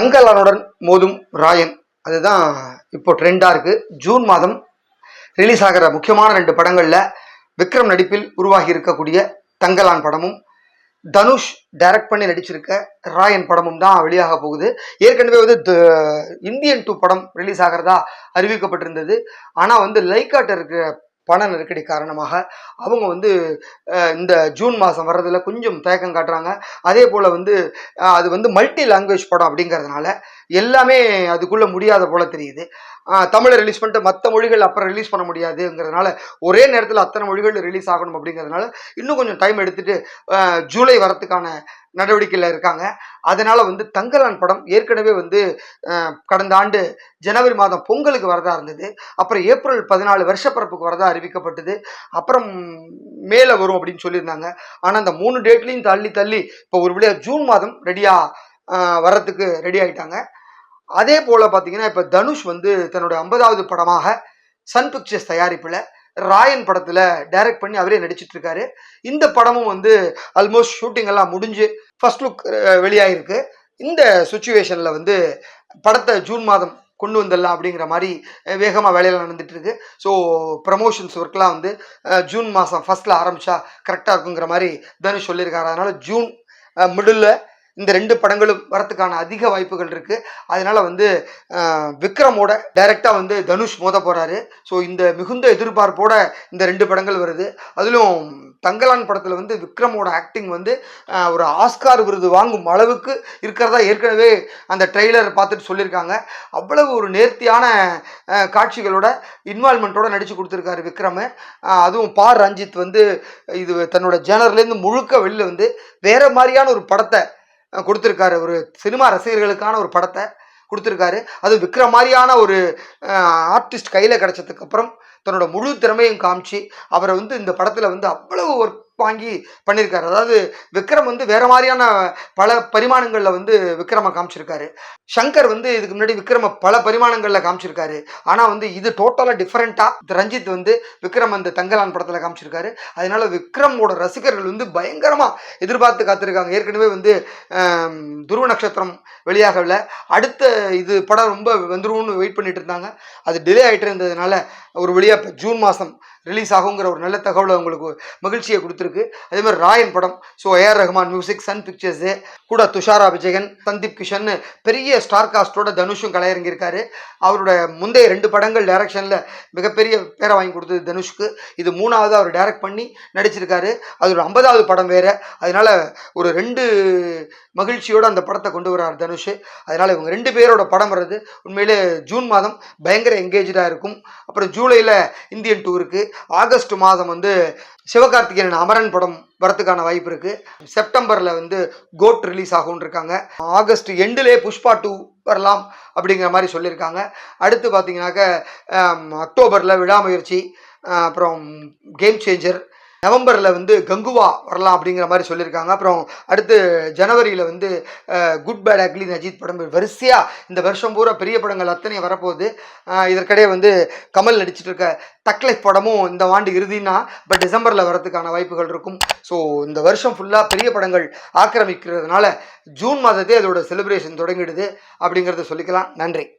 தங்கலானுடன் மோதும் ராயன். அதுதான் இப்போ ட்ரெண்டாக இருக்குது ஜூன் மாதம் ரிலீஸ் ஆகிற முக்கியமான ரெண்டு படங்களில் விக்ரம் நடிப்பில் உருவாகி இருக்கக்கூடிய தங்கலான் படமும் தனுஷ் டைரக்ட் பண்ணி நடிச்சிருக்க ராயன் படமும் தான் வெளியாக போகுது. ஏற்கனவே வந்து த- இந்தியன் டூ படம் ரிலீஸ் ஆகிறதா அறிவிக்கப்பட்டிருந்தது. ஆனால் வந்து லைக்காட்ட இருக்கிற பண நெருக்கடி காரணமாக அவங்க வந்து இந்த ஜூன் மாதம் வர்றதில் கொஞ்சம் தயக்கம் காட்டுறாங்க. அதே போல் வந்து அது வந்து மல்டி லாங்குவேஜ் படம் அப்படிங்கிறதுனால எல்லாமே அதுக்குள்ளே முடியாத போல தெரியுது. தமிழை ரிலீஸ் பண்ணிட்டு மற்ற மொழிகள் அப்புறம் ரிலீஸ் பண்ண முடியாதுங்கிறதுனால ஒரே நேரத்தில் அத்தனை மொழிகள் ரிலீஸ் ஆகணும் அப்படிங்கிறதுனால இன்னும் கொஞ்சம் டைம் எடுத்துட்டு ஜூலை வரத்துக்கான நடவடிக்கையில் இருக்காங்க. அதனால் வந்து தங்கலான் படம் ஏற்கனவே வந்து கடந்த ஆண்டு ஜனவரி மாதம் பொங்கலுக்கு வரதா இருந்தது. அப்புறம் ஏப்ரல் பதினாலு வருஷப்பரப்புக்கு வரதா அறிவிக்கப்பட்டது. அப்புறம் மேலே வரும் அப்படின்னு சொல்லியிருந்தாங்க. ஆனால் அந்த மூணு டேட்லையும் தள்ளி தள்ளி இப்போ ஒரு வழியா ஜூன் மாதம் ரெடியாக வர்றதுக்கு ரெடி ஆகிட்டாங்க அதே போல் பார்த்தீங்கன்னா இப்போ தனுஷ் வந்து தன்னோட ஐம்பதாவது படமாக சன் பிக்சர்ஸ் தயாரிப்பில் ராயன் படத்தில் டைரக்ட் பண்ணி அவரே நடிச்சிட்ருக்காரு. இந்த படமும் வந்து ஆல்மோஸ்ட் ஷூட்டிங் எல்லாம் முடிஞ்சு ஃபர்ஸ்ட் லுக் வெளியாகிருக்கு இந்த சுச்சுவேஷனில் வந்து படத்தை ஜூன் மாதம் கொண்டு வந்துடலாம் அப்படிங்கிற மாதிரி வேகமாக வேலையில் நடந்துட்டு ஸோ ப்ரமோஷன்ஸ் ஒர்க்லாம் வந்து ஜூன் மாதம் ஃபஸ்ட்டில் ஆரம்பிச்சா கரெக்டாக இருக்குங்கிற மாதிரி தனுஷ் சொல்லியிருக்காரு. அதனால் ஜூன் மிடில் இந்த ரெண்டு படங்களும் வரத்துக்கான அதிக வாய்ப்புகள் இருக்கு. அதனால வந்து விக்ரமோட டைரக்டா வந்து தனுஷ் மோத போறாரு. ஸோ இந்த மிகுந்த எதிர்பார்ப்போட இந்த ரெண்டு படங்கள் வருது. அதிலும் தங்கலான் படத்தில் வந்து விக்ரமோட ஆக்டிங் வந்து ஒரு ஆஸ்கார் விருது வாங்கும் அளவுக்கு இருக்கிறதா ஏற்கனவே அந்த ட்ரெய்லர் பார்த்துட்டு சொல்லியிருக்காங்க. அவ்வளவு ஒரு நேர்த்தியான காட்சிகளோட இன்வால்மெண்ட்டோட நடித்து கொடுத்துருக்காரு விக்ரம். அதுவும் பார் ரஞ்சித் வந்து இது தன்னோட ஜேனர்லேருந்து முழுக்க வெளியில் வந்து வேற மாதிரியான ஒரு படத்தை கொடுத்துருக்காரு. ஒரு சினிமா ரசிகர்களுக்கான ஒரு படத்தை கொடுத்துருக்காரு. அது விக்ரம் மாதிரியான ஒரு ஆர்டிஸ்ட் கையில் கிடச்சதுக்கப்புறம் தன்னோட முழு திறமையும் காமிச்சு அவரை வந்து இந்த படத்தில் வந்து அவ்வளவு ஒர்க் வாங்கி பண்ணியிருக்காரு அதாவது விக்ரம் வந்து வேற மாதிரியான பல பரிமாணங்களில் வந்து விக்ரம காமிச்சிருக்காரு. சங்கர் வந்து இதுக்கு முன்னாடி விக்ரம பல பரிமாணங்களில் காமிச்சிருக்காரு. ஆனால் வந்து இது டோட்டலாக டிஃப்ரெண்ட்டாக ரஞ்சித் வந்து விக்ரம் அந்த தங்கலான் படத்தில் காமிச்சிருக்காரு. அதனால விக்ரமோட ரசிகர்கள் வந்து பயங்கரமாக எதிர்பார்த்து காத்திருக்காங்க. ஏற்கனவே வந்து துருவ நட்சத்திரம் வெளியாகல. அடுத்த இது படம் ரொம்ப வந்துரும்னு வெயிட் பண்ணிட்டு இருந்தாங்க. அது டிலே ஆகிட்டு இருந்ததுனால ஒரு வழியாக இப்போ ஜூன் மாதம் ரிலீஸ் ஆகுங்கிற ஒரு நல்ல தகவலை உங்களுக்கு மகிழ்ச்சியை கொடுத்துருக்கு. அதே மாதிரி ராயன் படம் so A R Rahman music Sun pictures கூட துஷாரா விஜயன் சந்தீப் கிஷன் பெரிய ஸ்டார் காஸ்டோட தனுஷும் கலையிறங்கியிருக்காரு அவரோட முந்தைய ரெண்டு படங்கள் டைரக்ஷனில் மிகப்பெரிய பேரை வாங்கி கொடுத்தது தனுஷ்க்கு. இது மூணாவது அவர் டைரக்ட் பண்ணி நடிச்சிருக்காரு. அது ஒரு ஐம்பதாவது படம் வேறு. அதனால் ஒரு ரெண்டு மகிழ்ச்சியோட அந்த படத்தை கொண்டு வரார் தனுஷ். அதனால் இவங்க ரெண்டு பேரோட படம் வர்றது உண்மையிலே ஜூன் மாதம் பயங்கர எங்கேஜாக இருக்கும். அப்புறம் ஜூலையில் இந்தியன் டூருக்கு ஆகஸ்ட் மாதம் வந்து சிவகார்த்திகேயன் அமரன் படம் வரத்துக்கான வாய்ப்பு இருக்கு. செப்டம்பரில் வந்து கோட் ரிலீஸ் ஆகும்னு இருக்காங்க. ஆகஸ்ட் எண்டிலே புஷ்பா டூ வரலாம் அப்படிங்கிற மாதிரி சொல்லியிருக்காங்க. அடுத்து பார்த்தீங்கன்னாக்க அக்டோபரில் விடாமுயற்சி அப்புறம் கேம் சேஞ்சர் நவம்பரில் வந்து கங்குவா வரலாம் அப்படிங்கிற மாதிரி சொல்லியிருக்காங்க. அப்புறம் அடுத்து ஜனவரியில் வந்து குட் பேட் அக்லி அஜித் படம் வரிசையாக இந்த வருஷம் பூரா பெரிய படங்கள் அத்தனை வரப்போகுது. இதற்கிடையே வந்து கமல் நடிச்சிட்டு இருக்க தக்லைஃப் படமும் இந்த ஆண்டு இறுதினா பட் டிசம்பரில் வரதுக்கான வாய்ப்புகள் இருக்கும். ஸோ இந்த வருஷம் ஃபுல்லாக பெரிய படங்கள் ஆக்கிரமிக்கிறதுனால ஜூன் மாதத்தே அதோட செலிப்ரேஷன் தொடங்கிடுது அப்படிங்கிறத சொல்லிக்கலாம். நன்றி.